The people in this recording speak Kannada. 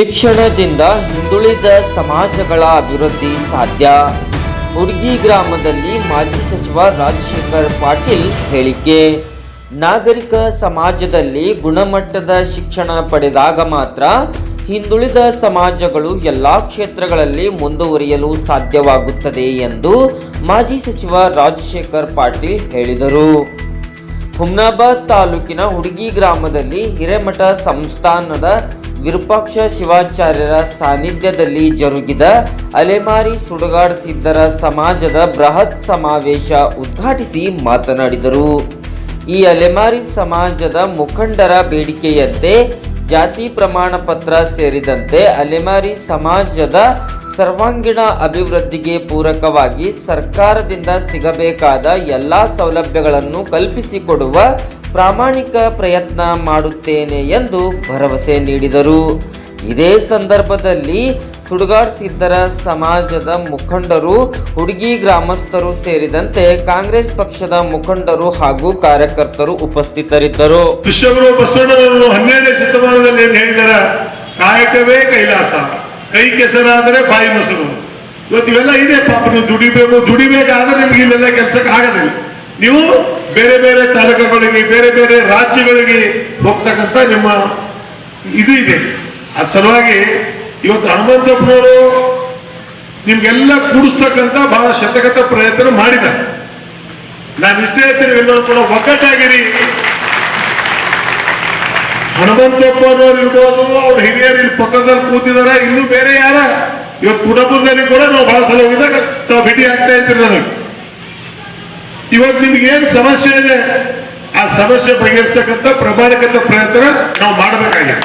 ಶಿಕ್ಷಣದಿಂದ ಹಿಂದುಳಿದ ಸಮಾಜಗಳ ಅಭಿವೃದ್ಧಿ ಸಾಧ್ಯ. ಹುಡುಗಿ ಗ್ರಾಮದಲ್ಲಿ ಮಾಜಿ ಸಚಿವ ರಾಜಶೇಖರ್ ಪಾಟೀಲ್ ಹೇಳಿಕೆ, ನಾಗರಿಕ ಸಮಾಜದಲ್ಲಿ ಗುಣಮಟ್ಟದ ಶಿಕ್ಷಣ ಪಡೆದಾಗ ಮಾತ್ರ ಹಿಂದುಳಿದ ಸಮಾಜಗಳು ಎಲ್ಲ ಕ್ಷೇತ್ರಗಳಲ್ಲಿ ಮುಂದುವರಿಯಲು ಸಾಧ್ಯವಾಗುತ್ತದೆ ಎಂದು ಮಾಜಿ ಸಚಿವ ರಾಜಶೇಖರ್ ಪಾಟೀಲ್ ಹೇಳಿದರು. ಹುಮ್ನಾಬಾದ್ ತಾಲೂಕಿನ ಹುಡುಗಿ ಗ್ರಾಮದಲ್ಲಿ ಹಿರೇಮಠ ಸಂಸ್ಥಾನದ ವಿರೂಪಾಕ್ಷ ಶಿವಾಚಾರ್ಯರ ಸಾನ್ನಿಧ್ಯದಲ್ಲಿ ಜರುಗಿದ ಅಲೆಮಾರಿ ಸುಡುಗಾಡ್ ಸಿದ್ಧರ ಸಮಾಜದ ಬೃಹತ್ ಸಮಾವೇಶ ಉದ್ಘಾಟಿಸಿ ಮಾತನಾಡಿದರು. ಈ ಅಲೆಮಾರಿ ಸಮಾಜದ ಮುಖಂಡರ ಬೇಡಿಕೆಯಂತೆ ಜಾತಿ ಪ್ರಮಾಣ ಪತ್ರ ಸೇರಿದಂತೆ ಅಲೆಮಾರಿ ಸಮಾಜದ ಸರ್ವಾಂಗೀಣ ಅಭಿವೃದ್ಧಿಗೆ ಪೂರಕವಾಗಿ ಸರ್ಕಾರದಿಂದ ಸಿಗಬೇಕಾದ ಎಲ್ಲ ಸೌಲಭ್ಯಗಳನ್ನು ಕಲ್ಪಿಸಿಕೊಡುವ ಪ್ರಾಮಾಣಿಕ ಪ್ರಯತ್ನ ಮಾಡುತ್ತೇನೆ ಎಂದು ಭರವಸೆ ನೀಡಿದರು. ಇದೇ ಸಂದರ್ಭದಲ್ಲಿ ಸುಡುಗಾಡ್ ಸಿದ್ಧರ ಸಮಾಜದ ಮುಖಂಡರು, ಹುಡುಗಿ ಗ್ರಾಮಸ್ಥರು ಸೇರಿದಂತೆ ಕಾಂಗ್ರೆಸ್ ಪಕ್ಷದ ಮುಖಂಡರು ಹಾಗೂ ಕಾರ್ಯಕರ್ತರು ಉಪಸ್ಥಿತರಿದ್ದರು. ಕೃಷ್ಣಗುರು ಬಸವಣ್ಣನವರು ಹನ್ನೆರಡನೇ ಶತಮಾನದಲ್ಲಿ ಏನ್ ಹೇಳಿದಾರ? ಕಾಯಕವೇ ಕೈಲಾಸ. ಕೈ ಕೆಸರಾದರೆ ಬಾಯಿ ಮೊಸರು. ಇವತ್ತು ಇವೆಲ್ಲ ಇದೆ ಪಾಪ, ನೀವು ದುಡಿಬೇಕು, ದುಡಿಬೇಕಾದ್ರೆ ನಿಮ್ಗೆ ಇಲ್ಲೆಲ್ಲ ಕೆಲ್ಸಕ್ಕೆ ಆಗದಿಲ್ಲ. ನೀವು ಬೇರೆ ಬೇರೆ ತಾಲೂಕುಗಳಿಗೆ, ಬೇರೆ ಬೇರೆ ರಾಜ್ಯಗಳಿಗೆ ಹೋಗ್ತಕ್ಕಂಥ ನಿಮ್ಮ ಇದು ಇದೆ. ಅದ್ ಸಲುವಾಗಿ ಇವತ್ತು ಹನುಮಂತಪ್ಪನವರು ನಿಮ್ಗೆಲ್ಲ ಕೂಡಿಸ್ತಕ್ಕಂತ ಬಹಳ ಶತಕತ ಪ್ರಯತ್ನ ಮಾಡಿದ ನಾನು ಇಷ್ಟೇ ಹೇಳ್ತೀನಿ ಎಲ್ಲರೂ ಕೂಡ ಒಗ್ಗಟ್ಟಾಗಿರಿ. ಹನುಮಂತಪ್ಪನವ್ರು ಇರ್ಬೋದು ಅವ್ರ ಹಿರಿಯರು ಇಲ್ಲಿ ಪಕ್ಕದಲ್ಲಿ ಕೂತಿದಾರ ಇನ್ನು ಬೇರೆ ಯಾರ? ಇವತ್ತು ಕುಟುಂಬದಲ್ಲಿ ಕೂಡ ನಾವು ಬಹಳ ಸಲ ಹೋಗಿದಾಗ ತಾವು ಭೇಟಿ ಆಗ್ತಾ ಇರ್ತೀರಿ ನನಗೆ. ಇವತ್ತು ನಿಮ್ಗೆ ಏನು ಸಮಸ್ಯೆ ಇದೆ? ಆ ಸಮಸ್ಯೆ ಬಗೆಹರಿಸ್ತಕ್ಕಂಥ ಪ್ರಮಾಣಕತ ಪ್ರಯತ್ನ ನಾವು ಮಾಡಬೇಕಾಗಿದೆ.